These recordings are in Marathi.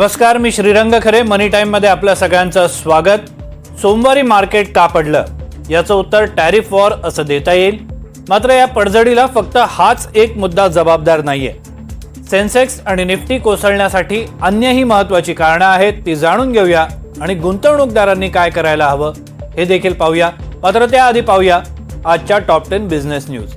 नमस्कार मी श्रीरंग खरे. मनी टाईममध्ये आपलं आपल्या सगळ्यांचं स्वागत. सोमवारी मार्केट का पडलं? याचं उत्तर टॅरिफ वॉर असं देता येईल. मात्र या पडझडीला फक्त हाच एक मुद्दा जबाबदार नाहीये. सेन्सेक्स आणि निफ्टी कोसळण्यासाठी अन्यही महत्वाची कारणं आहेत ती जाणून घेऊया. आणि गुंतवणूकदारांनी काय करायला हवं हे देखील पाहूया. मात्र त्याआधी पाहूया आजच्या टॉप टेन बिझनेस न्यूज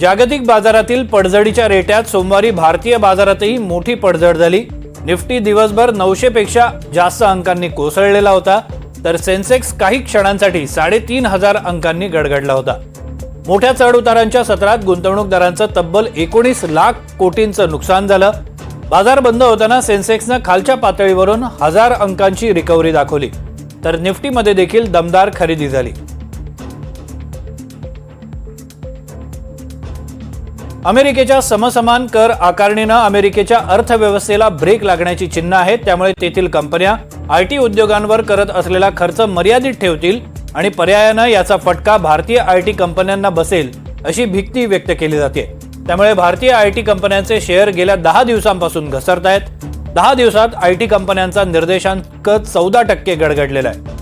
जागतिक बाजारातील पडझडीच्या रेट्यात सोमवारी भारतीय बाजारातही मोठी पडझड झाली. निफ्टी दिवसभर नऊशेपेक्षा जास्त अंकांनी कोसळलेला होता तर सेन्सेक्स काही क्षणांसाठी साडेतीन हजार अंकांनी गडगडला होता. मोठ्या चढउतारांच्या सत्रात गुंतवणूकदारांचं तब्बल एकोणीस लाख कोटींचं नुकसान झालं. बाजार बंद होताना सेन्सेक्सनं खालच्या पातळीवरून हजार अंकांची रिकव्हरी दाखवली तर निफ्टीमध्ये देखील दमदार खरेदी झाली. अमेरिकेच्या समसमान कर आकारणीनं अमेरिकेच्या अर्थव्यवस्थेला ब्रेक लागण्याची चिन्ह आहेत. त्यामुळे तेथील कंपन्या आय टी उद्योगांवर करत असलेला खर्च मर्यादित ठेवतील आणि पर्यायानं याचा फटका भारतीय आय टी कंपन्यांना बसेल अशी भीती व्यक्त केली जाते. त्यामुळे भारतीय आय टी कंपन्यांचे शेअर गेल्या दहा दिवसांपासून घसरत आहेत दहा दिवसात आय टी कंपन्यांचा निर्देशांक चौदा टक्के गडगडलेला आहे.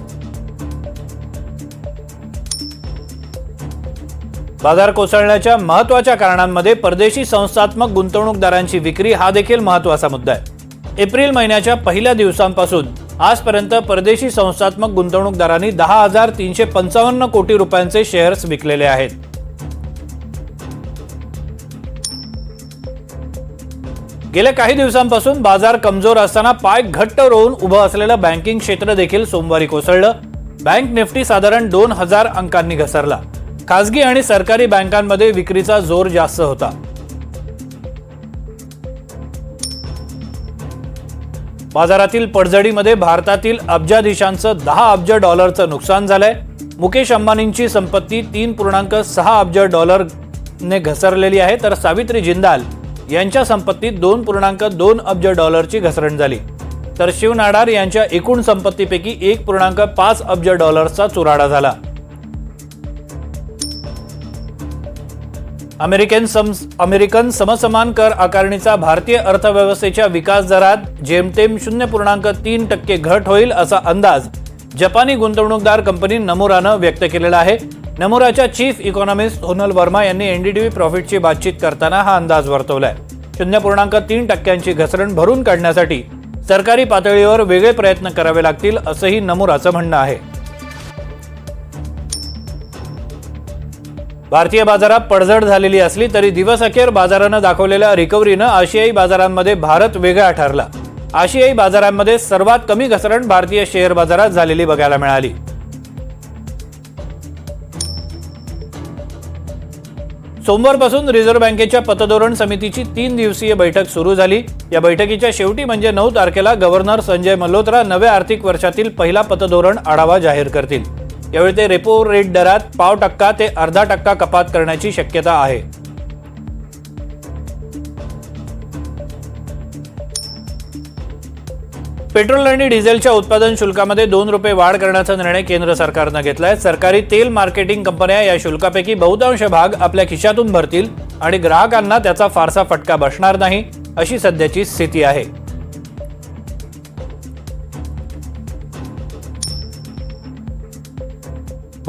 बाजार कोसळण्याच्या महत्त्वाच्या कारणांमध्ये परदेशी संस्थात्मक गुंतवणूकदारांची विक्री हा देखील महत्त्वाचा मुद्दा आहे. एप्रिल महिन्याच्या पहिल्या दिवसांपासून आजपर्यंत परदेशी संस्थात्मक गुंतवणूकदारांनी दहा हजार तीनशे पंचावन्न कोटी रुपयांचे शेअर्स विकलेले आहेत. गेल्या काही दिवसांपासून बाजार कमजोर असताना पाय घट्ट रोवून उभं असलेलं बँकिंग क्षेत्र देखील सोमवारी कोसळलं. बँक निफ्टी साधारण दोन हजार अंकांनी घसरला. खासगी आणि सरकारी बँकांमध्ये विक्रीचा जोर जास्त होता. बाजारातील पडझडीमध्ये भारतातील अब्जाधीशांचं दहा अब्ज डॉलरचं नुकसान झालंय. मुकेश अंबानींची संपत्ती तीन पूर्णांक सहा अब्ज डॉलरने घसरलेली आहे तर सावित्री जिंदाल यांच्या संपत्तीत दोन पूर्णांक दोन अब्ज डॉलरची घसरण झाली. तर शिव नाडार यांच्या एकूण संपत्तीपैकी एक पूर्णांक पाच अब्ज डॉलर्सचा चुराडा झाला. अमेरिकन सम अमेरिकन समसमान कर आकारणीचा भारतीय अर्थव्यवस्थेच्या विकास दरात जेमतेम शून्य पूर्णांक तीन टक्के घट होईल असा अंदाज जपानी गुंतवणूकदार कंपनी नमुरानं व्यक्त केलेला आहे. नमुराच्या चीफ इकॉनॉमिस्ट सोनल वर्मा यांनी एनडीटीव्ही प्रॉफिटची बातचीत करताना हा अंदाज वर्तवलाय. शून्य पूर्णांक तीन टक्क्यांची घसरण भरून काढण्यासाठी सरकारी पातळीवर वेगळे प्रयत्न करावे लागतील असंही नमुराचं म्हणणं आहे. भारतीय बाजारात पडझड झालेली असली तरी दिवसअखेर बाजारानं दाखवलेल्या रिकव्हरीनं आशियाई बाजारांमध्ये भारत वेगळा ठरला. आशियाई बाजारांमध्ये सर्वात कमी घसरण भारतीय शेअर बाजारात झालेली बघायला मिळाली. सोमवारपासून रिझर्व्ह बँकेच्या पतधोरण समितीची तीन दिवसीय बैठक सुरू झाली. या बैठकीच्या शेवटी म्हणजे नऊ तारखेला गव्हर्नर संजय मल्होत्रा नव्या आर्थिक वर्षातील पहिला पतधोरण आढावा जाहीर करतील. यावेळी ते रेपो रेट दरात पाव टक्का ते अर्धा टक्का कपात करण्याची शक्यता आहे. पेट्रोल आणि डिझेलच्या उत्पादन शुल्कामध्ये दोन रुपये वाढ करण्याचा निर्णय केंद्र सरकारनं घेतलाय. सरकारी तेल मार्केटिंग कंपन्या या शुल्कापैकी बहुतांश भाग आपल्या खिशातून भरतील आणि ग्राहकांना त्याचा फारसा फटका बसणार नाही अशी सध्याची स्थिती आहे.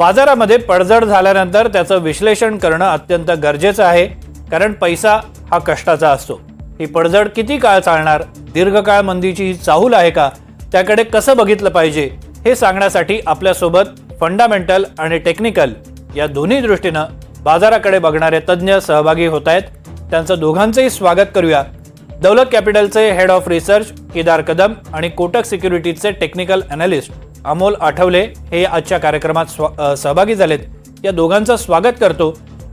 बाजारामध्ये पडझड झाल्यानंतर त्याचं विश्लेषण करणं अत्यंत गरजेचं आहे कारण पैसा हा कष्टाचा असतो. ही पडझड किती काळ चालणार दीर्घकाळ मंदीची ही चाहूल आहे का त्याकडे कसं बघितलं पाहिजे हे सांगण्यासाठी आपल्यासोबत फंडामेंटल आणि टेक्निकल या दोन्ही दृष्टीनं बाजाराकडे बघणारे तज्ज्ञ सहभागी होत आहेत त्यांचं दोघांचंही स्वागत करूया. Daulat कॅपिटलचे head of research Kedar Kadam आणि कोटक सिक्युरिटीजचे टेक्निकल अनालिस्ट अमोल आठवले हे आजच्या कार्यक्रमात सहभागी झालेत. या दोघांचं स्वागत करतो.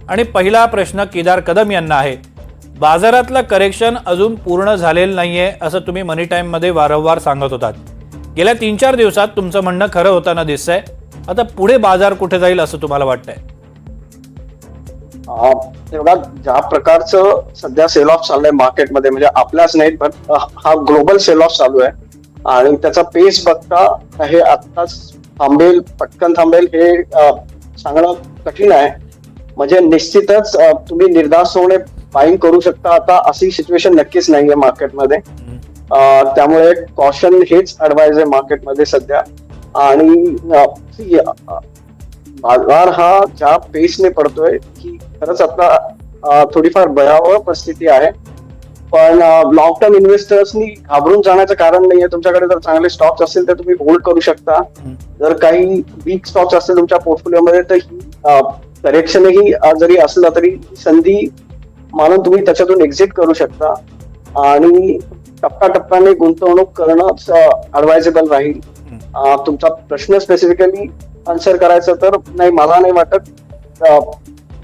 आणि पहिला प्रश्न केदार कदम यांना आहे. बाजारातलं करेक्शन अजून पूर्ण झालेलं नाहीये असं तुम्ही मनी टाईममध्ये वारंवार सांगत होतात. गेल्या तीन चार दिवसात तुमचं म्हणणं खरं होताना दिसतंय. आता पुढे बाजार कुठे जाईल असं तुम्हाला वाटतंय? तेवढा ज्या प्रकारचं सध्या सेल ऑफ चाललंय मार्केटमध्ये म्हणजे आपल्याच नाही पण हा ग्लोबल सेल ऑफ चालू आहे. आणि त्याचा पेस बघता हे आत्ताच थांबेल पटकन थांबेल हे सांगणं कठीण आहे. म्हणजे निश्चितच तुम्ही निर्धास्त होणे बाईंग करू शकता. आता अशी सिच्युएशन नक्कीच नाहीये मार्केटमध्ये त्यामुळे कॉशन हेच ऍडवाइज आहे मार्केटमध्ये सध्या. आणि बाजार हा ज्या पेसने पडतोय की खरंच आता थोडीफार भयावह परिस्थिती आहे. पण लॉंग टर्म इन्व्हेस्टर्सनी घाबरून जाण्याचं कारण नाहीये. तुमच्याकडे जर चांगले स्टॉक्स असतील तर तुम्ही होल्ड करू शकता. जर काही वीक स्टॉक्स असतील तुमच्या पोर्टफोलिओमध्ये तर ही करेक्शनही जरी असलं तरी संधी मानून तुम्ही त्याच्यातून एक्झिट करू शकता. आणि टप्प्याटप्प्याने गुंतवणूक करणंच ऍडवायजेबल राहील. तुमचा प्रश्न स्पेसिफिकली आन्सर करायचं तर नाही मला नाही वाटत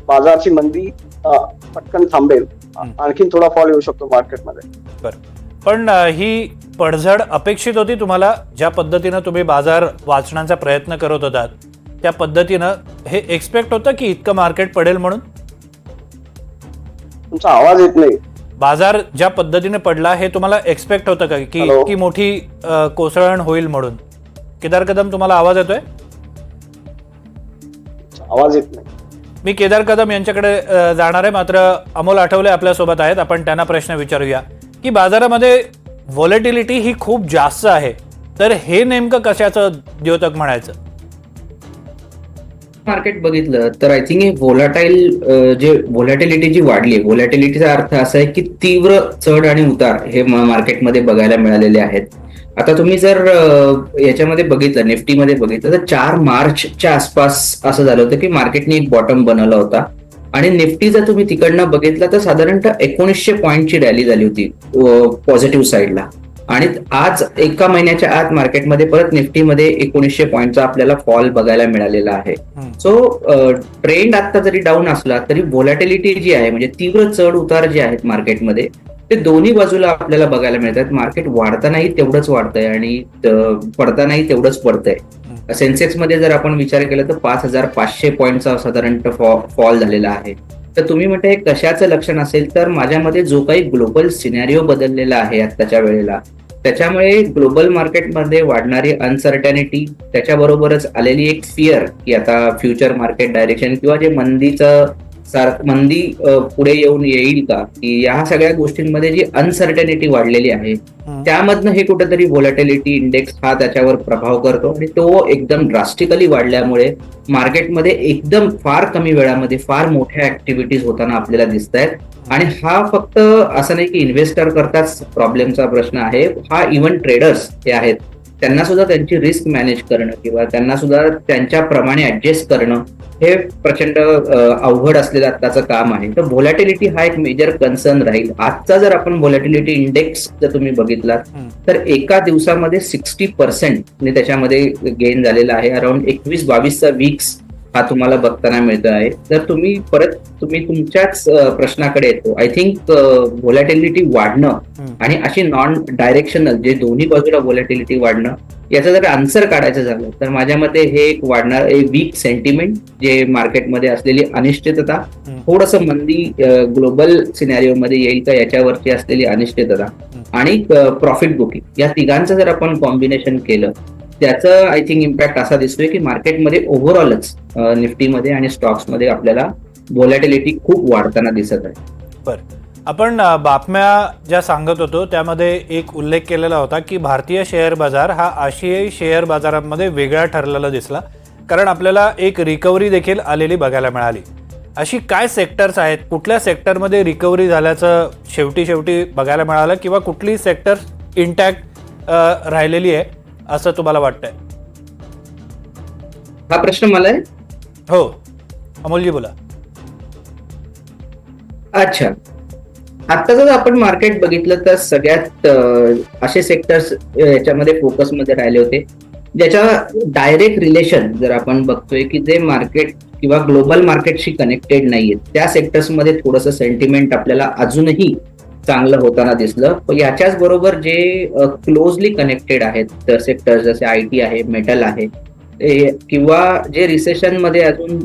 बाजारची मंदी पटकन थांबेल. आणखीन थोडा फॉल येऊ शकतो मार्केटमध्ये बरं. पण ही पडझड अपेक्षित होती तुम्हाला ज्या पद्धतीनं तुम्ही बाजार वाचण्याचा प्रयत्न करत होतात त्या पद्धतीनं हे एक्सपेक्ट होतं की इतकं मार्केट पडेल म्हणून? तुमचा आवाज येत नाही. बाजार ज्या पद्धतीने पडला हे तुम्हाला एक्सपेक्ट होतं का? की? इतकी मोठी कोसळण होईल म्हणून? केदार कदम तुम्हाला आवाज येतोय? आवाज येत नाही. मी केदार कदम यांच्याकडे जाणार आहे. मात्र अमोल आठवले आपल्यासोबत आहेत. आपण त्यांना प्रश्न विचारूया. की बाजारामध्ये व्हॉलेटिलिटी ही खूप जास्त आहे. तर हे नेमकं कशाचं द्योतक म्हणायचं? मार्केट बघितलं तर आय थिंक हे व्होलाटाईल जे व्होलॅटिलिटी जी वाढली व्होलॅटिलिटीचा अर्थ असा आहे की तीव्र चढ आणि उतार हे मार्केटमध्ये बघायला मिळालेले आहेत. आता तुम्ही जर याच्यामध्ये बघितलं निफ्टीमध्ये बघितलं तर चार मार्चच्या आसपास असं झालं होतं की मार्केटने एक बॉटम बनवला होता. आणि निफ्टी जर तुम्ही तिकडनं बघितलं तर साधारणतः एकोणीसशे पॉईंटची रॅली झाली होती पॉझिटिव्ह साईडला आणि आज एका महिन्याच्या आत मार्केटमध्ये परत निफ्टीमध्ये एकोणीसशे पॉईंटचा आपल्याला फॉल बघायला मिळालेला आहे. सो ट्रेंड आता जरी डाऊन असला तरी व्होलॅटिलिटी जी आहे म्हणजे तीव्र चढ उतार जे आहेत मार्केटमध्ये ते दोन्ही बाजूला आपल्याला बघायला मिळतात. मार्केट वाढतानाही तेवढंच वाढतंय आणि पडतानाही तेवढंच पडतंय. सेन्सेक्समध्ये जर आपण विचार केला तर पाच हजार पाचशे पॉईंटचा साधारणतः फॉल झालेला आहे. तर तुम्ही म्हटलं कशाचं लक्षण असेल? तर माझ्यामध्ये जो काही ग्लोबल सिनॅरिओ बदललेला आहे आत्ताच्या वेळेला त्याच्यामुळे ग्लोबल मार्केटमध्ये वाढणारी अनसर्टॅनिटी त्याच्याबरोबरच आलेली एक फिअर की आता फ्युचर मार्केट डायरेक्शन किंवा जे मंदीचं मंदी पुढे येऊन येईल का? की या सगळ्या गोष्टींमध्ये जी अनसर्टॅनिटी वाढलेली आहे. त्यामधनं हे कुठेतरी व्होलॅटिलिटी इंडेक्स हा त्याच्यावर प्रभाव करतो आणि तो एकदम ड्रास्टिकली वाढल्यामुळे मार्केटमध्ये एकदम फार कमी वेळामध्ये फार मोठ्या ऍक्टिव्हिटीज होताना आपल्याला दिसत आहेत आणि हा फक्त असं नाही की इन्व्हेस्टर करताच प्रॉब्लेमचा प्रश्न आहे हा इव्हन ट्रेडर्स हे आहेत. त्यांना सुद्धा त्यांची रिस्क मॅनेज करणं किंवा त्यांना सुद्धा त्यांच्याप्रमाणे ऍडजस्ट करणं हे प्रचंड अवघड असलेलं आत्ताचं काम आहे. तर व्होलॅटिलिटी हा एक मेजर कन्सर्न राहील. आजचा जर आपण व्होलॅटिलिटी इंडेक्स जर तुम्ही बघितलात हम्म. तर एका दिवसामध्ये सिक्स्टी पर्सेंट त्याच्यामध्ये गेन झालेला आहे. अराउंड एकवीस बावीसचा वीक्स हा तुम्हाला बघताना मिळतो आहे. तर तुम्ही परत तुम्ही तुमच्याच प्रश्नाकडे येतो. आय थिंक व्होलॅटिलिटी वाढणं. आणि अशी नॉन डायरेक्शनल जे दोन्ही बाजूला व्होलॅटिलिटी वाढणं याचं जर आन्सर काढायचं झालं तर माझ्या मते हे एक वाढणार वीक सेंटिमेंट जे मार्केटमध्ये असलेली अनिश्चितता. थोडस मंदी ग्लोबल सिनॅरिओ मध्ये येईल का याच्यावरची असलेली अनिश्चितता आणि प्रॉफिट बुकिंग या तिघांचं जर आपण कॉम्बिनेशन केलं त्याचं आय थिंक इम्पॅक्ट असा दिसतोय की मार्केटमध्ये ओव्हरऑलच निफ्टीमध्ये आणि स्टॉक्समध्ये आपल्याला व्होलॅटिलिटी खूप वाढताना दिसत आहे. बरं. आपण बातम्या ज्या सांगत होतो त्यामध्ये एक उल्लेख केलेला होता की भारतीय शेअर बाजार हा आशियाई शेअर बाजारांमध्ये वेगळा ठरलेला दिसला कारण आपल्याला एक रिकव्हरी देखील आलेली बघायला मिळाली. अशी काय सेक्टर्स आहेत? कुठल्या सेक्टरमध्ये रिकव्हरी झाल्याचं शेवटी शेवटी बघायला मिळालं किंवा कुठली सेक्टर इंटॅक्ट राहिलेली आहे? असं तुम्हाला वाटतंय? हा प्रश्न मला आहे? हो. अमोलजी बोला. अच्छा. आता जर आपण मार्केट बघितलं तर सगळ्यात असे सेक्टर्स याच्यामध्ये फोकसमध्ये राहिले होते. ज्याच्या डायरेक्ट रिलेशन जर आपण बघतोय की जे मार्केट किंवा ग्लोबल मार्केटशी कनेक्टेड नाहीये त्या सेक्टर्समध्ये थोडंसं सेंटिमेंट आपल्याला अजूनही चांगलं होताना दिसलं. पण याच्याच बरोबर जे क्लोजली कनेक्टेड आहेत सेक्टर जसे आय टी आहे मेटल आहे किंवा जे रिसेशनमध्ये अजून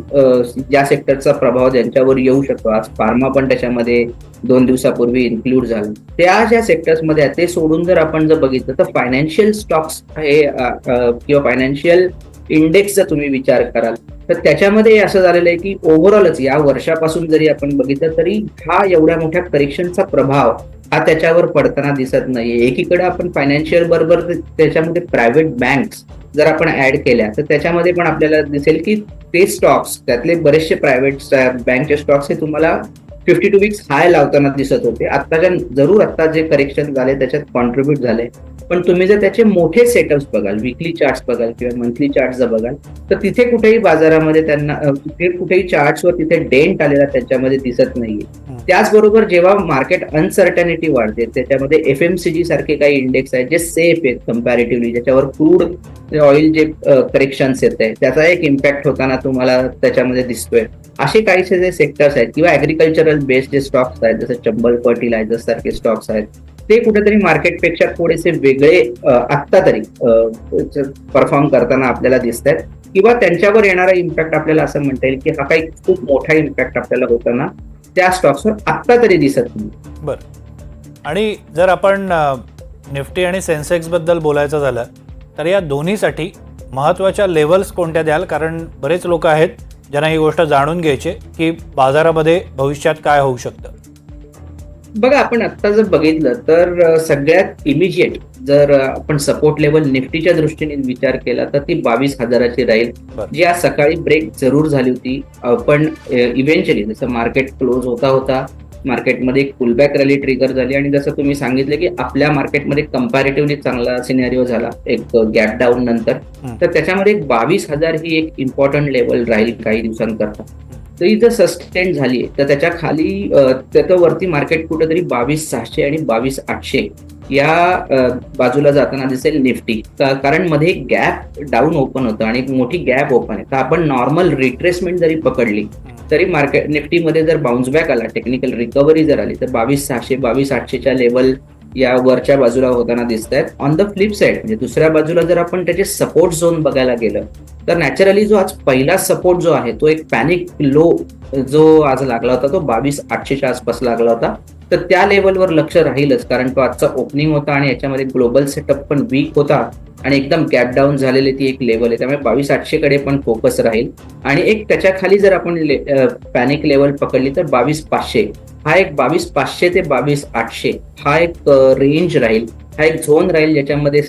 ज्या सेक्टरचा प्रभाव त्यांच्यावर येऊ शकतो आज फार्मा पण त्याच्यामध्ये दोन दिवसापूर्वी इन्क्लूड झालं. त्या ज्या सेक्टर्समध्ये आहेत ते सोडून जर आपण जर बघितलं तर फायनान्शियल स्टॉक्स हे किंवा फायनान्शियल इंडेक्सचा तुम्ही विचार कराल तर त्याच्यामध्ये असं झालेलं आहे की ओव्हरऑलच या वर्षापासून जरी आपण बघितलं तरी हा एवढ्या मोठ्या करेक्शनचा प्रभाव हा त्याच्यावर पडताना दिसत नाहीये. एकीकडे आपण फायनान्शियल बरोबर त्याच्यामध्ये प्रायव्हेट बँक्स जर आपण ऍड केल्या तर त्याच्यामध्ये पण आपल्याला दिसेल की ते स्टॉक्स त्यातले बरेचसे प्रायव्हेट बँकचे स्टॉक्स हे तुम्हाला फिफ्टी टू वीक्स हाय लावताना दिसत होते. आत्ताच्या जरूर आत्ता जे करेक्शन झाले त्याच्यात कॉन्ट्रीब्युट झाले. पण तुम्ही जर त्याचे मोठे सेटअप्स बघाल विकली चार्ट्स बघाल किंवा मंथली चार्ट्स जर बघाल तर तिथे कुठेही बाजारामध्ये त्यांना तिथे कुठेही चार्ट्सवर तिथे डेंट आलेला त्याच्यामध्ये दिसत नाहीये. त्याचबरोबर जेव्हा मार्केट अनसर्टनिटी वाढते त्याच्यामध्ये एफ एम सी जी सारखे काही इंडेक्स आहेत जे सेफ आहेत कम्पॅरेटिव्हली ज्याच्यावर क्रूड ऑइल जे करेक्शन्स येत आहे त्याचा एक इम्पॅक्ट होताना तुम्हाला त्याच्यामध्ये दिसतोय असे काहीसे जे सेक्टर्स आहेत किंवा ऍग्रिकल्चरल बेस्ड जे स्टॉक्स आहेत जसं चंबल फर्टिलायझर सारखे स्टॉक्स आहेत ते कुठेतरी मार्केटपेक्षा थोडेसे वेगळे आत्ता तरी परफॉर्म करताना आपल्याला दिसत आहेत किंवा त्यांच्यावर येणारा इम्पॅक्ट आपल्याला असं म्हणता येईल की हा काही खूप मोठा इम्पॅक्ट आपल्याला होताना त्या स्टॉक्सवर आत्ता तरी दिसत नाही. बरं. आणि जर आपण निफ्टी आणि सेन्सेक्सबद्दल बोलायचं झालं तर या दोन्हीसाठी महत्त्वाच्या लेवल्स कोणत्या द्याल? कारण बरेच लोक आहेत ज्यांना ही गोष्ट जाणून घ्यायची की बाजारामध्ये भविष्यात काय होऊ शकतं. बघा आपण आता जर बघितलं तर सगळ्यात इमिजिएट जर आपण सपोर्ट लेवल निफ्टीच्या दृष्टीने विचार केला तर ती बावीस हजाराची राहील. जी आज सकाळी ब्रेक जरूर झाली होती पण इव्हेंच्युअली जसं मार्केट क्लोज होता होता मार्केटमध्ये एक पुलबॅक रॅली ट्रिगर झाली आणि जसं तुम्ही सांगितलं की आपल्या मार्केटमध्ये कम्पॅरेटिव्हली चांगला सिनेरिओ झाला एक गॅप डाऊन नंतर. तर त्याच्यामध्ये बावीस हजार ही एक इम्पॉर्टंट लेवल राहील काही दिवसांकरता तर जर सस्टेन झाली तर त्याच्याखाली त्याचं वरती मार्केट कुठेतरी बावीस सहाशे आणि बावीस आठशे या बाजूला जाताना दिसेल निफ्टी कारण मध्ये गॅप डाऊन ओपन होतं आणि एक मोठी गॅप ओपन आहे. तर आपण नॉर्मल रिट्रेसमेंट जरी पकडली तरी मार्केट निफ्टीमध्ये जर बाउन्स बॅक आला टेक्निकल रिकव्हरी जर आली तर बावीस सहाशे बावीस आठशेच्या लेवल या वरच्या बाजूला होताना दिसत आहेत ऑन द फ्लिप साईड म्हणजे दुसऱ्या बाजूला जर आपण त्याचे सपोर्ट झोन बघायला गेलं तर नॅचरली जो आज पहिला सपोर्ट जो आहे तो एक पॅनिक लो जो आज लागला होता तो बावीस आठशेच्या आसपास लागला होता. तर त्या लेवलवर लक्ष राहीलच कारण तो आजचा ओपनिंग होता आणि याच्यामध्ये ग्लोबल सेटअप पण वीक होता आणि एकदम गॅप डाऊन झालेली ती एक लेवल आहे. त्यामुळे बावीस आठशेकडे पण फोकस राहील. आणि एक त्याच्याखाली जर आपण ले पॅनिक लेवल पकडली तर बावीस पाचशे. हा एक बावीस पाचशे ते बावीस आठशे. हा एक रेंज राहील. हा एक झोन राहील ज्याच्यामध्ये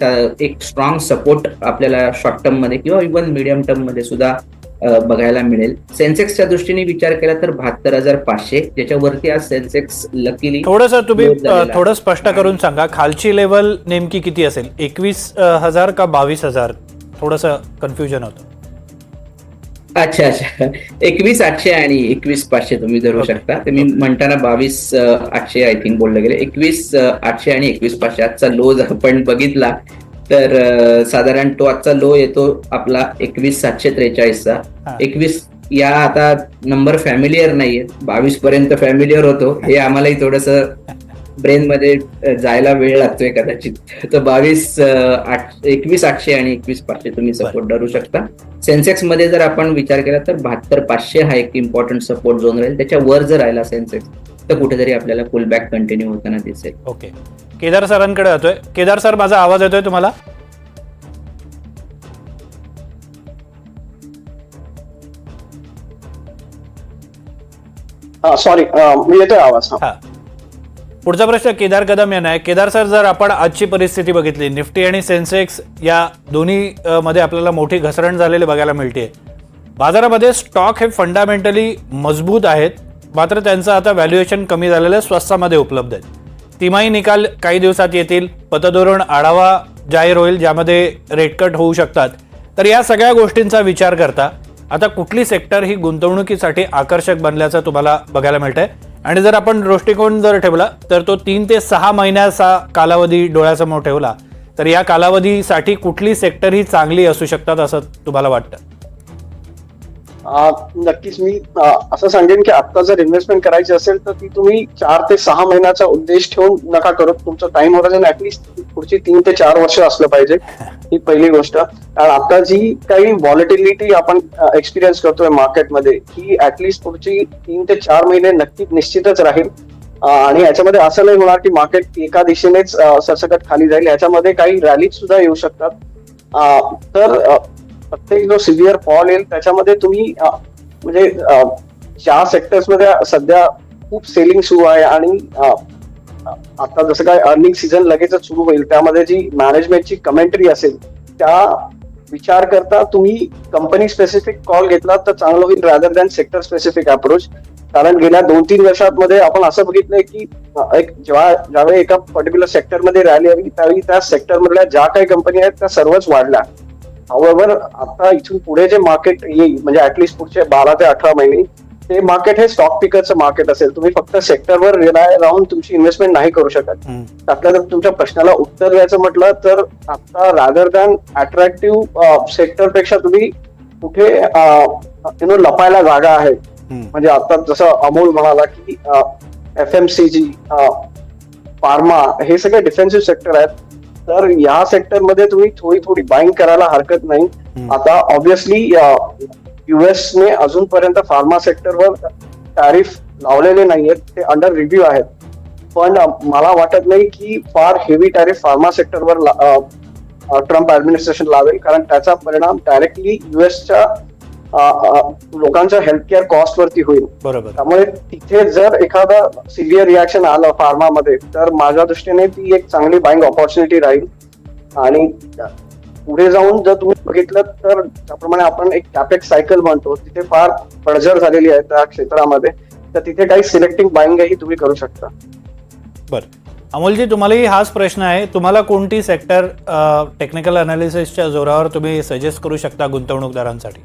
एक स्ट्रॉंग सपोर्ट आपल्याला शॉर्ट टर्ममध्ये किंवा इव्हन मिडियम टर्ममध्ये सुद्धा बघायला मिळेल. सेन्सेक्सच्या दृष्टीने विचार केला तर बहात्तर हजार पाचशे ज्याच्यावरती आज सेन्सेक्स लकीली थोडंसं तुम्ही. थोडं स्पष्ट करून सांगा खालची लेवल नेमकी किती असेल? एकवीस हजार का बावीस हजार? थोडंसं कन्फ्युजन होतं. अच्छा अच्छा. एकवीस आठशे आणि एकवीस पाचशे तुम्ही धरू. शकता. ते मी म्हणताना बावीस आठशे आय थिंक बोललं गेलं. एकवीस आठशे आणि एकवीस पाचशे. आजचा लो जर आपण बघितला तर साधारण तो आजचा लो येतो आपला एकवीस सातशे त्रेचाळीसचा. एकवीस या आता नंबर फॅमिलियर नाहीये. बावीस पर्यंत फॅमिलियर होतो. हे आम्हालाही थोडस ब्रेन मध्ये जायला वेळ लागतोय कदाचित. तर बावीस आठ एकवीस आठशे आणि एकवीस पाचशे तुम्ही सपोर्ट धरू शकता. सेन्सेक्समध्ये जर आपण विचार केला तर बहात्तर पाचशे हा एक इम्पॉर्टंट सपोर्ट झोन राहील. त्याच्या वर जर राहिला सेन्सेक्स तर कुठेतरी आपल्याला पुल बॅक कंटिन्यू होताना दिसेल. ओके केदार सरांकडे जातोय केदार सर माझा आवाज येतोय तुम्हाला? हा सॉरी येतोय आवाज हा. पुढचा प्रश्न केदार कदम यांना आहे. केदार सर जर आपण आजची परिस्थिती बघितली निफ्टी आणि सेन्सेक्स या दोन्ही मध्ये आपल्याला मोठी घसरण झालेली बघायला मिळते बाजारामध्ये स्टॉक हे फंडामेंटली मजबूत आहेत. मात्र त्यांचं आता व्हॅल्युएशन कमी झालेलं स्वस्तामध्ये उपलब्ध आहेत. तिमाही निकाल काही दिवसात येतील. पतधोरण आढावा जाहीर होईल ज्यामध्ये रेटकट होऊ शकतात. तर या सगळ्या गोष्टींचा विचार करता आता कुठली सेक्टर ही गुंतवणुकीसाठी आकर्षक बनल्याचं तुम्हाला बघायला मिळतंय? आणि जर आपण दृष्टिकोन जर ठेवला तर तो तीन ते सहा महिन्याचा कालावधी डोळ्यासमोर ठेवला. तर या कालावधीसाठी कुठली सेक्टर ही चांगली असू शकतात असं तुम्हाला वाटतं? नक्कीच मी असं सांगेन की आता जर इन्व्हेस्टमेंट करायची असेल तर ती तुम्ही चार ते सहा महिन्याचा उद्देश ठेवून नका करत तुमचं टाइम होरायझन ऍटलीस्ट पुढची तीन ते चार वर्ष असलं पाहिजे. ही पहिली गोष्ट. कारण आता जी काही व्हॉलिटिलिटी आपण एक्सपिरियन्स करतोय मार्केटमध्ये ही ऍटलीस्ट पुढची तीन ते चार महिने नक्की निश्चितच राहील. आणि याच्यामध्ये असं नाही होणार की मार्केट एका दिशेनेच सरसकट खाली जाईल. याच्यामध्ये काही रॅलीज सुद्धा येऊ शकतात. तर प्रत्येक जो सिव्हिअर फॉल येईल त्याच्यामध्ये तुम्ही म्हणजे ज्या सेक्टर्समध्ये सध्या खूप सेलिंग सुरू आहे आणि आता जसं काय अर्निंग सीझन लगेचच सुरू होईल त्यामध्ये जी मॅनेजमेंटची कमेंट्री असेल त्या विचार करता तुम्ही कंपनी स्पेसिफिक कॉल घेतला तर चांगलं होईल rather than sector specific approach कारण गेल्या दोन तीन वर्षांमध्ये आपण असं बघितलंय की एक जेव्हा ज्यावेळी एका पर्टिक्युलर सेक्टरमध्ये रॅली आली त्यावेळी त्या सेक्टर मधल्या ज्या काही कंपनी आहेत त्या सर्वच वाढल्या. हावेवर आता इथून पुढे जे मार्केट येईल म्हणजे ऍटलिस्ट पुढचे बारा ते अठरा महिने ते मार्केट हे स्टॉक पिकरचं मार्केट असेल तुम्ही फक्त सेक्टरवर रिलाय राहून तुमची इन्व्हेस्टमेंट नाही करू शकत. त्यातल्या जर तुमच्या प्रश्नाला उत्तर द्यायचं म्हटलं तर आता रादर दॅन अट्रॅक्टिव्ह सेक्टरपेक्षा तुम्ही कुठे यु नो लपायला जागा आहे. म्हणजे आता जसं अमोल म्हणाला की F M C G pharma हे सगळे डिफेन्सिव्ह सेक्टर आहेत तर या सेक्टरमध्ये तुम्ही थोडी थोडी बाईंग करायला हरकत नाही. आता ऑब्विसली युएसने अजूनपर्यंत फार्मा सेक्टरवर टॅरिफ लावलेले नाहीयेत. ते अंडर रिव्ह्यू आहेत. पण मला वाटत नाही की फार हेवी टॅरिफ फार्मा सेक्टरवर ट्रम्प ऍडमिनिस्ट्रेशन लावेल. कारण त्याचा परिणाम डायरेक्टली युएसच्या लोकांच्या हेल्थकेअर कॉस्ट वरती होईल. बरोबर. त्यामुळे तिथे जर एखादं सिव्हिअर रिॲक्शन आलं फार्मामध्ये तर माझ्या दृष्टीने ती एक चांगली बाईंग ऑपॉर्च्युनिटी राहील. आणि पुढे जाऊन जर तुम्ही बघितलं तर त्याप्रमाणे आपण एक कॅपेक्स सायकल म्हणतो तिथे फार पडझड झालेली आहे त्या क्षेत्रामध्ये तर तिथे काही सिलेक्टिंग बाईंगही तुम्ही करू शकता. बरं. अमोलजी तुम्हालाही हाच प्रश्न आहे. तुम्हाला कोणती सेक्टर टेक्निकल अनालिसिसच्या जोरावर तुम्ही सजेस्ट करू शकता गुंतवणूकदारांसाठी?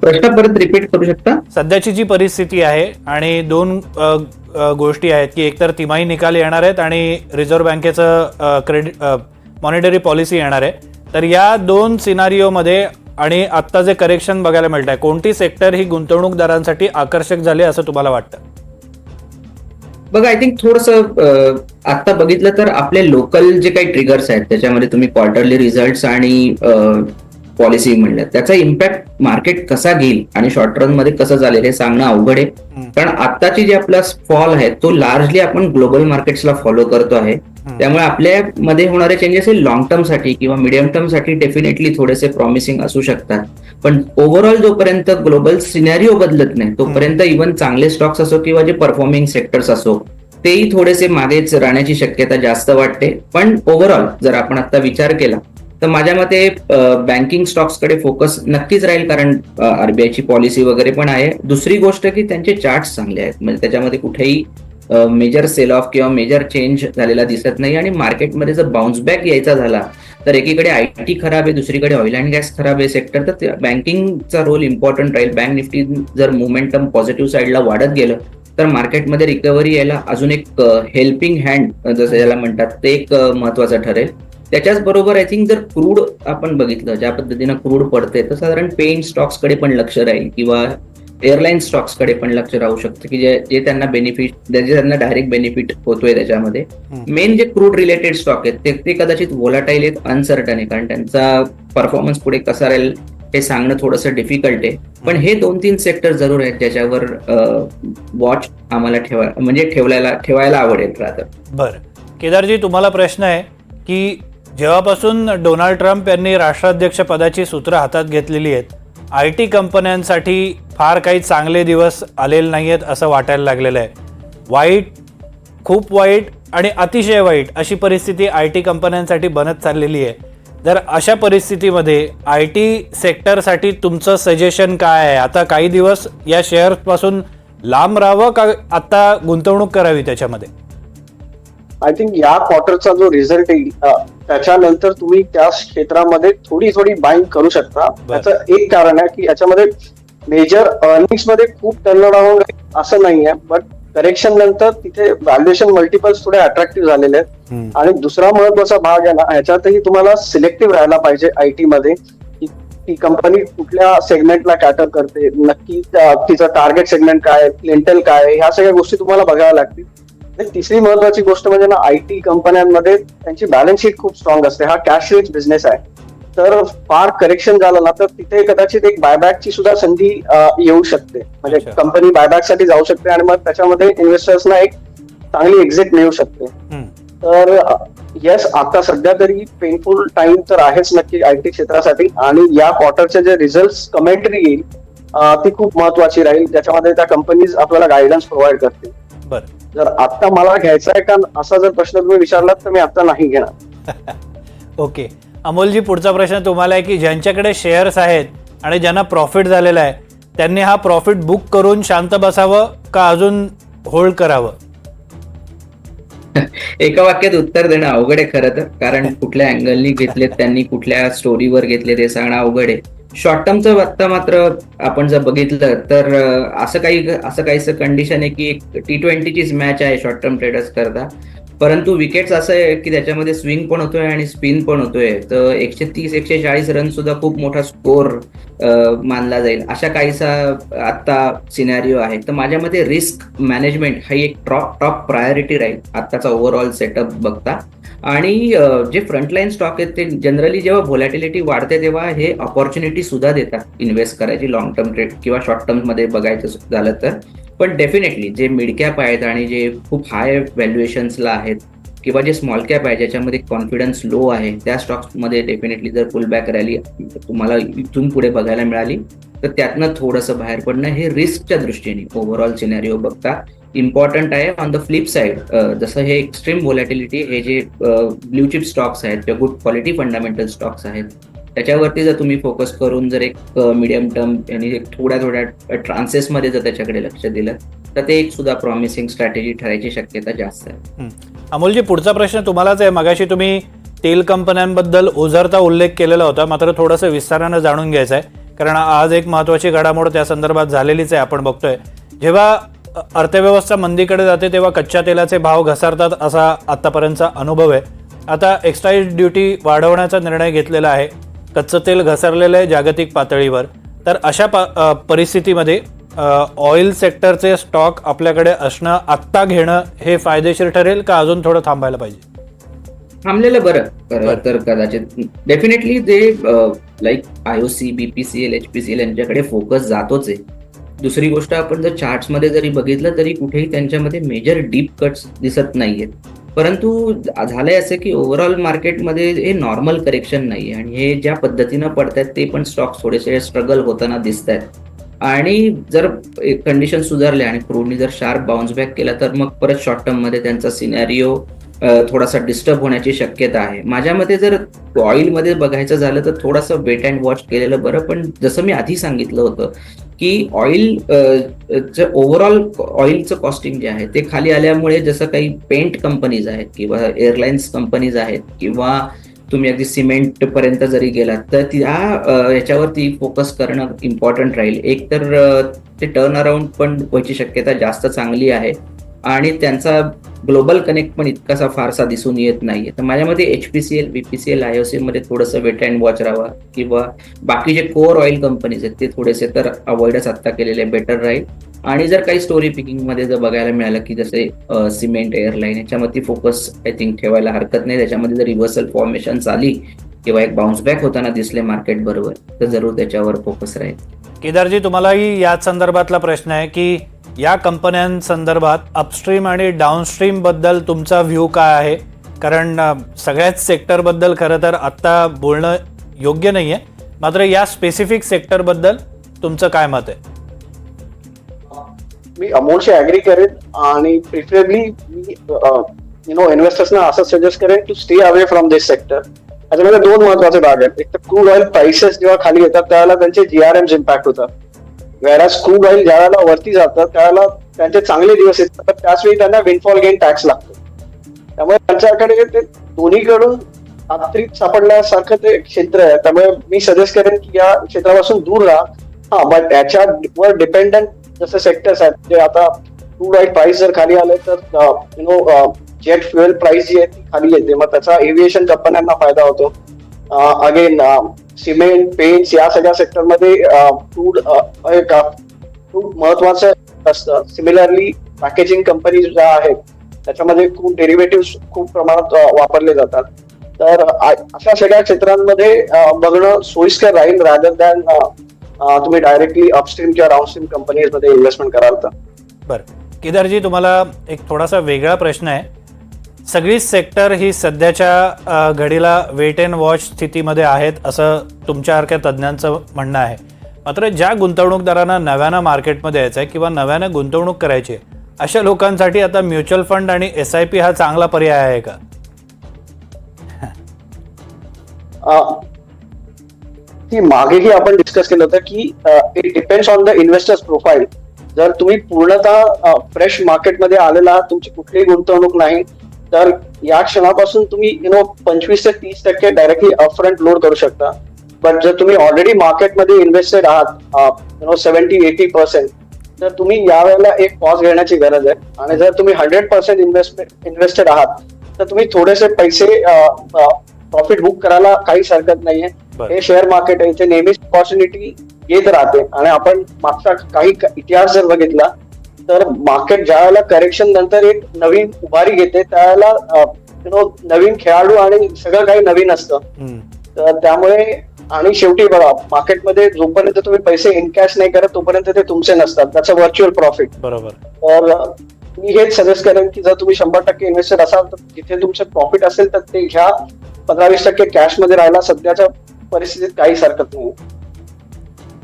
प्रश्न परत रिपीट करू शकता. सध्याची जी परिस्थिती आहे आणि दोन अ, अ, गोष्टी आहेत की एकतर तिमाही निकाल येणार आहेत आणि रिझर्व्ह बँकेचं क्रेडिट मॉनिटरी पॉलिसी येणार आहे. तर या दोन सिनारिओमध्ये आणि आत्ता जे करेक्शन बघायला मिळत आहे कोणती सेक्टर ही गुंतवणूकदारांसाठी आकर्षक झाली असं तुम्हाला वाटतं? बघा आय थिंक थोडस आता बघितलं तर आपले लोकल जे काही ट्रिगर्स आहेत त्याच्यामध्ये तुम्ही क्वार्टरली रिझल्ट आणि पॉलिसी म्हणलं. त्याचा इम्पॅक्ट मार्केट कसा घेईल आणि शॉर्ट रनमध्ये कसं चालेल हे सांगणं अवघड आहे. कारण आताची जी आपला फॉल आहे तो लार्जली आपण ग्लोबल मार्केट्सला फॉलो करतो आहे. त्यामुळे आपल्या मध्ये होणारे चेंजेस हे लॉंग टर्मसाठी किंवा मिडियम टर्मसाठी डेफिनेटली थोडेसे प्रॉमिसिंग असू शकतात. पण ओव्हरऑल जोपर्यंत ग्लोबल सिनॅरिओ बदलत नाही तोपर्यंत इव्हन चांगले स्टॉक्स असो किंवा जे परफॉर्मिंग सेक्टर्स असो तेही थोडेसे मागेच राहण्याची शक्यता जास्त वाटते. पण ओव्हरऑल जर आपण आता विचार केला तर माझ्या मते बँकिंग स्टॉक्सकडे फोकस नक्कीच राहील कारण आरबीआयची पॉलिसी वगैरे पण आहे. दुसरी गोष्ट की त्यांचे चार्ट्स चांगले आहेत. म्हणजे त्याच्यामध्ये कुठेही मेजर सेल ऑफ किंवा मेजर चेंज झालेला दिसत नाही आणि मार्केटमध्ये जर बाउन्स बॅक यायचा झाला तर एकीकडे आय टी खराब आहे दुसरीकडे ऑइल अँड गॅस खराब आहे सेक्टर तर बँकिंगचा रोल इम्पॉर्टंट राहील. बँक निफ्टी जर मुवमेंटम पॉझिटिव्ह साईडला वाढत गेलं तर मार्केटमध्ये रिकव्हरी यायला अजून एक हेल्पिंग हँड जसं याला म्हणतात ते एक महत्वाचं ठरेल. त्याच्याच बरोबर आय थिंक जर क्रूड आपण बघितलं ज्या पद्धतीनं क्रूड पडते तर साधारण पेन स्टॉक्सकडे पण लक्ष राहील किंवा एअरलाईन स्टॉक्सकडे पण लक्ष राहू शकतं की जे जे त्यांना बेनिफिट जे त्यांना डायरेक्ट बेनिफिट होतोय त्याच्यामध्ये. मेन जे क्रूड रिलेटेड स्टॉक आहेत ते ते कदाचित व्होलाटाईल आहेत अनसर्टन आहे कारण त्यांचा परफॉर्मन्स पुढे कसा राहील हे सांगणं थोडंसं डिफिकल्ट आहे. पण हे दोन तीन सेक्टर जरूर आहेत ज्याच्यावर वॉच आम्हाला ठेवा म्हणजे ठेवल्याला ठेवायला आवडेल राहतं बरं. केदारजी तुम्हाला प्रश्न आहे की जेव्हापासून डोनाल्ड ट्रम्प यांनी राष्ट्राध्यक्षपदाची सूत्र हातात घेतलेली आहेत आय टी कंपन्यांसाठी फार काही चांगले दिवस आलेले नाही आहेत असं वाटायला लागलेलं आहे. वाईट खूप वाईट आणि अतिशय वाईट अशी परिस्थिती आय टी कंपन्यांसाठी बनत चाललेली आहे. तर अशा परिस्थितीमध्ये आय टी सेक्टरसाठी तुमचं सजेशन काय आहे? आता काही दिवस या शेअर्सपासून लांब राहावं का आत्ता गुंतवणूक करावी त्याच्यामध्ये? आय थिंक या क्वार्टरचा जो रिझल्ट येईल त्याच्यानंतर तुम्ही त्या क्षेत्रामध्ये थोडी थोडी बाईंग करू शकता. त्याचं एक कारण आहे की याच्यामध्ये मेजर अर्निंग्समध्ये खूप टर्नडाऊन असं नाहीये बट करेक्शन नंतर तिथे व्हॅल्युएशन मल्टिपल्स थोडे अट्रॅक्टिव्ह झालेले आहेत. आणि दुसरा महत्त्वाचा भाग आहे ना ह्याच्यातही तुम्हाला सिलेक्टिव्ह राहायला पाहिजे आय टी मध्ये. की ती कंपनी कुठल्या सेगमेंटला कॅटर करते नक्की तिचं टार्गेट सेगमेंट काय क्लिंटल काय आहे, ह्या सगळ्या गोष्टी तुम्हाला बघाव्या लागतील. तिसरी महत्वाची गोष्ट म्हणजे ना आय टी कंपन्यांमध्ये त्यांची बॅलन्स शीट खूप स्ट्रॉंग असते. हा कॅश रिच बिझनेस आहे. तर फार करेक्शन झालं ना तर तिथे कदाचित एक बायबॅकची सुद्धा संधी येऊ शकते. म्हणजे. कंपनी बायबॅकसाठी जाऊ शकते आणि मग त्याच्यामध्ये इन्व्हेस्टर्सना एक चांगली एक्झिट मिळू शकते. तर येस आता सध्या तरी पेनफुल टाइम तर आहेच नक्की आय टी क्षेत्रासाठी आणि या क्वार्टरचे जे रिझल्ट कमेंट्री येईल ती खूप महत्वाची राहील. ज्याच्यामध्ये त्या कंपनीज आपल्याला गायडन्स प्रोव्हाइड करतील. बर. जर आता मला घ्यायचा आहे का? असा जर प्रश्न तुम्ही विचारलात तर मी आता नाही घेणार. ओके. अमोलजी पुढचा प्रश्न तुम्हाला आहे की ज्यांच्याकडे शेअर्स आहेत आणि ज्यांना प्रॉफिट झालेला आहे त्यांनी हा प्रॉफिट बुक करून शांत बसावं का अजून होल्ड करावं? एका वाक्यात उत्तर देणं अवघड आहे खरं तर कारण कुठल्या अँगलनी घेतलेत त्यांनी कुठल्या स्टोरीवर घेतले ते सांगणं अवघड आहे. शॉर्ट टर्मचं आत्ता मात्र आपण जर बघितलं तर असं काही असं काहीसं कंडिशन आहे की एक टी ट्वेंटीचीच मॅच आहे शॉर्ट टर्म ट्रेडर्स करता. परंतु विकेट्स असं आहे की त्याच्यामध्ये स्विंग पण होतोय आणि स्पिन पण होतोय. तर एकशे तीस एकशे चाळीस रन सुद्धा खूप मोठा स्कोर मानला जाईल. अशा काहीसा आता सिनॅरिओ आहे तर माझ्या मते रिस्क मॅनेजमेंट ही एक टॉप टॉप प्रायोरिटी राहील आत्ताचा ओव्हरऑल सेटअप बघता. आणि जे फ्रंटलाईन स्टॉक आहेत ते जनरली जेव्हा व्होलॅटिलिटी वाढते तेव्हा हे ऑपॉर्च्युनिटी सुद्धा देतात. इन्व्हेस्ट करायची लॉंग टर्म ट्रेड किंवा शॉर्ट टर्ममध्ये बघायचं झालं तर. पण डेफिनेटली जे मिड कॅप आहेत आणि जे खूप हाय व्हॅल्युएशन्सला आहेत किंवा जे स्मॉल कॅप आहे ज्याच्यामध्ये कॉन्फिडन्स लो आहे त्या स्टॉक्समध्ये डेफिनेटली जर फुल बॅक रॅली तुम्हाला इथून पुढे बघायला मिळाली तर त्यातनं थोडंसं बाहेर पडणं हे रिस्कच्या दृष्टीने ओव्हरऑल सिनेरिओ बघता इम्पॉर्टंट आहे. ऑन द फ्लिप साईड जसं हे एक्स्ट्रीम व्होलॅटिलिटी हे जे ब्ल्यू चिप स्टॉक्स आहेत किंवा गुड क्वालिटी फंडामेंटल स्टॉक्स आहेत त्याच्यावरती जर तुम्ही फोकस करून जर एक मिडियम टर्म आणि एक थोड्या थोड्या ट्रान्सेसमध्ये जर त्याच्याकडे लक्ष दिलं तर ते एक सुद्धा प्रॉमिसिंग स्ट्रॅटेजी ठरायची शक्यता जास्त आहे. अमोलजी पुढचा प्रश्न तुम्हालाच आहे. मगाशी तुम्ही तेल कंपन्यांबद्दल ओझरता उल्लेख केलेला होता. मात्र थोडंसं विस्तारानं जाणून घ्यायचं आहे. कारण आज एक महत्त्वाची घडामोड त्या संदर्भात झालेलीच आहे आपण बघतोय. जेव्हा अर्थव्यवस्था मंदीकडे जाते तेव्हा कच्च्या तेलाचे भाव घसरतात असा आत्तापर्यंतचा अनुभव आहे. आता एक्साईज ड्युटी वाढवण्याचा निर्णय घेतलेला आहे. कच्चं तेल घसरलेलं आहे जागतिक पातळीवर. तर अशा पा परिस्थितीमध्ये ऑइल सेक्टरचे स्टॉक आपल्याकडे असणं आत्ता घेणं हे फायदेशीर ठरेल का अजून थोडं थांबायला पाहिजे? थांबलेलं बरं. तर कदाचित डेफिनेटली जे लाईक आयओसी बीपीसीएल एचपीसीएल यांच्याकडे फोकस जातोच आहे. दुसरी गोष्ट आपण जर चार्ट्समध्ये जरी बघितलं तरी कुठेही त्यांच्यामध्ये मेजर डीप कट्स दिसत नाहीयेत. परंतु झालंय असं की ओव्हरऑल मार्केटमध्ये हे नॉर्मल करेक्शन नाही आणि हे ज्या पद्धतीनं पडतायत ते पण स्टॉक थोडेसे स्ट्रगल होताना दिसत आहेत आणि जर कंडिशन सुधारल्या आणि क्रूडनी जर शार्प बाउन्स बॅक केला तर मग परत शॉर्ट टर्ममध्ये त्यांचा सिनॅरिओ थोडासा डिस्टर्ब होण्याची शक्यता आहे. माझ्या मते जर ऑइलमध्ये बघायचं झालं तर थोडंसं वेट अँड वॉच केलेलं बरं पण जसं मी आधी सांगितलं होतं की ऑइल ओव्हरऑल ऑइलचं कॉस्टिंग जे आहे ते खाली आल्यामुळे जसं काही पेंट कंपनीज आहेत किंवा एअरलाईन्स कंपनीज आहेत किंवा तुम्ही अगदी सिमेंट पर्यंत जरी गेलात तर त्या याच्यावरती फोकस करणं इम्पॉर्टंट राहील. एक तर ते टर्न अराउंड पण व्हायची शक्यता जास्त चांगली आहे. आणि त्यांचा ग्लोबल कनेक्ट पण इतकासा फारसा दिसून येत नाहीये. तर माझ्यामध्ये H P C L BPCL IOC मध्ये थोडंसं वेट अँड वॉच राहावा किंवा बाकी जे कोर ऑइल कंपनीज आहेत ते थोडेसे तर अवॉइडच आत्ता केलेले बेटर राहील. आणि जर काही स्टोरी पिकिंगमध्ये जर बघायला मिळालं की जसे सिमेंट एअरलाईन याच्यामध्ये फोकस आय थिंक ठेवायला हरकत नाही. त्याच्यामध्ये जर रिव्हर्सल फॉर्मेशन आली किंवा एक बाउन्स बॅक होताना दिसले मार्केट बरोबर तर जरूर त्याच्यावर फोकस राहील. केदारजी तुम्हालाही याच संदर्भातला प्रश्न आहे की या कंपन्यांसंदर्भात अपस्ट्रीम आणि डाऊनस्ट्रीमबद्दल तुमचा व्ह्यू काय आहे? कारण सगळ्याच सेक्टरबद्दल खरं तर आत्ता बोलणं योग्य नाही आहे मात्र या स्पेसिफिक सेक्टरबद्दल तुमचं काय मत आहे? मी अमोलशी अग्री करेन आणि प्रिफरेबली मी यु नो इन्व्हेस्टर्सना असं सजेस्ट करेन to stay away from this sector त्याच्यामध्ये दोन महत्त्वाचे भाग आहेत. एक तर क्रूड ऑइल प्राइसेस जेव्हा खाली येतात त्यावेळेला त्यांचे जीआरएम इम्पॅक्ट होतात. वेळास क्रूड ऑइल ज्या वेळेला वरती जातात त्यावेळेला त्यांचे चांगले दिवस येतात. तर त्याचवेळी त्यांना विनफॉल गेन टॅक्स लागतो. त्यामुळे त्यांच्याकडे ते दोन्हीकडून रात्रीत सापडल्यासारखं ते क्षेत्र आहे. त्यामुळे मी सजेस्ट करेन की या क्षेत्रापासून दूर राहा. हा बट याच्यावर डिपेंडंट जसे सेक्टर्स आहेत जे आता क्रूड ऑइल प्राइस जर खाली आले तर you know jet fuel price जी आहे ती खाली येते. मग त्याचा एव्हिएशन कंपन्यांना फायदा होतो. अगेन सिमेंट पेंट्स या सगळ्या सेक्टरमध्ये फूड खूप महत्वाचं असतं. सिमिलरली पॅकेजिंग कंपनीज ज्या आहेत त्याच्यामध्ये खूप डेरिव्हेटिव्ह खूप प्रमाणात वापरले जातात. तर अशा सगळ्या क्षेत्रांमध्ये बघणं सोयीस्कर राहील रादर दॅन तुम्ही डायरेक्टली अपस्ट्रीम किंवा डाऊनस्ट्रीम कंपनीजमध्ये इन्व्हेस्टमेंट कराल तर. बरं. केदारजी तुम्हाला एक थोडासा वेगळा प्रश्न आहे. सगळीच सेक्टर ही सध्याच्या घडीला वेट अँड वॉच स्थितीमध्ये आहेत असं तुमच्यासारख्या तज्ज्ञांचं म्हणणं आहे. मात्र ज्या गुंतवणूकदारांना नव्यानं मार्केटमध्ये यायचं आहे किंवा नव्यानं गुंतवणूक करायची आहे अशा लोकांसाठी आता म्युच्युअल फंड आणि एस आय पी हा चांगला पर्याय आहे का? ती मागेही आपण डिस्कस केलं होतं की it depends on the investors profile जर तुम्ही पूर्णतः फ्रेश मार्केटमध्ये आलेला तुमची कुठलीही गुंतवणूक नाही तर या क्षणापासून तुम्ही यु नो पंचवीस ते तीस टक्के डायरेक्टली अपफ्रंट लोड करू शकता. बट जर तुम्ही ऑलरेडी मार्केटमध्ये इन्व्हेस्टेड आहात you know seventy eighty percent तर तुम्ही यावेळेला एक पॉज घेण्याची गरज आहे. आणि जर तुम्ही हंड्रेड पर्सेंट इन्व्हेस्टमेंट इन्व्हेस्टेड आहात तर तुम्ही थोडेसे पैसे प्रॉफिट बुक करायला काहीच हरकत नाहीये. हे शेअर मार्केट आहे. इथे नेहमीच अपॉर्च्युनिटी येत राहते. आणि आपण मागचा काही इतिहास जर बघितला तर मार्केट ज्या वेळेला करेक्शन नंतर एक नवीन उभारी घेते त्यावेळेला यु नो नवीन खेळाडू आणि सगळं काही नवीन असतं. तर त्यामुळे आणि शेवटी बघा मार्केटमध्ये जोपर्यंत तुम्ही पैसे इनकॅश नाही करत तोपर्यंत ते तुमचे नसतात. त्याचं व्हर्च्युअल प्रॉफिट बरोबर. तर मी हेच सजेस्ट करेन की जर तुम्ही शंभर टक्के इन्व्हेस्टेड असाल तर जिथे तुमचे प्रॉफिट असेल तर ते घ्या. पंधरा वीस टक्के कॅशमध्ये राहायला सध्याच्या परिस्थितीत काहीच हरकत नाही.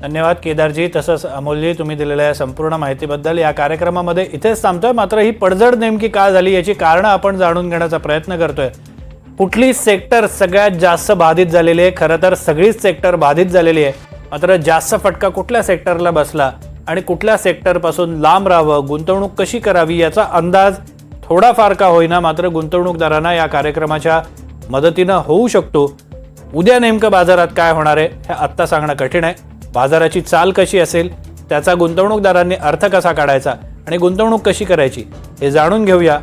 धन्यवाद केदारजी. तसंच अमोलजी तुम्ही दिलेल्या या संपूर्ण माहितीबद्दल या कार्यक्रमामध्ये इथेच थांबतोय. मात्र ही पडझड नेमकी का झाली याची कारणं आपण जाणून घेण्याचा प्रयत्न करतोय. कुठली सेक्टर सगळ्यात जास्त बाधित झालेली आहे? खरं तर सगळीच सेक्टर बाधित झालेली आहे. मात्र जास्त फटका कुठल्या सेक्टरला बसला आणि कुठल्या सेक्टरपासून लांब राहावं? गुंतवणूक कशी करावी याचा अंदाज थोडाफार का होईना? मात्र गुंतवणूकदारांना या कार्यक्रमाच्या मदतीनं होऊ शकतो. उद्या नेमकं बाजारात काय होणार आहे हे आत्ता सांगणं कठीण आहे. बाजाराची चाल कशी असेल त्याचा गुंतवणूकदारांनी अर्थ कसा काढायचा आणि गुंतवणूक कशी करायची हे जाणून घेऊया.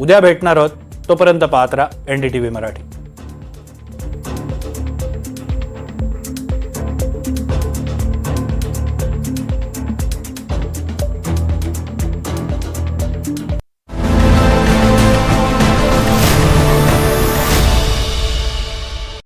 उद्या भेटणार आहोत तोपर्यंत पाहत राहा N D T V Marathi.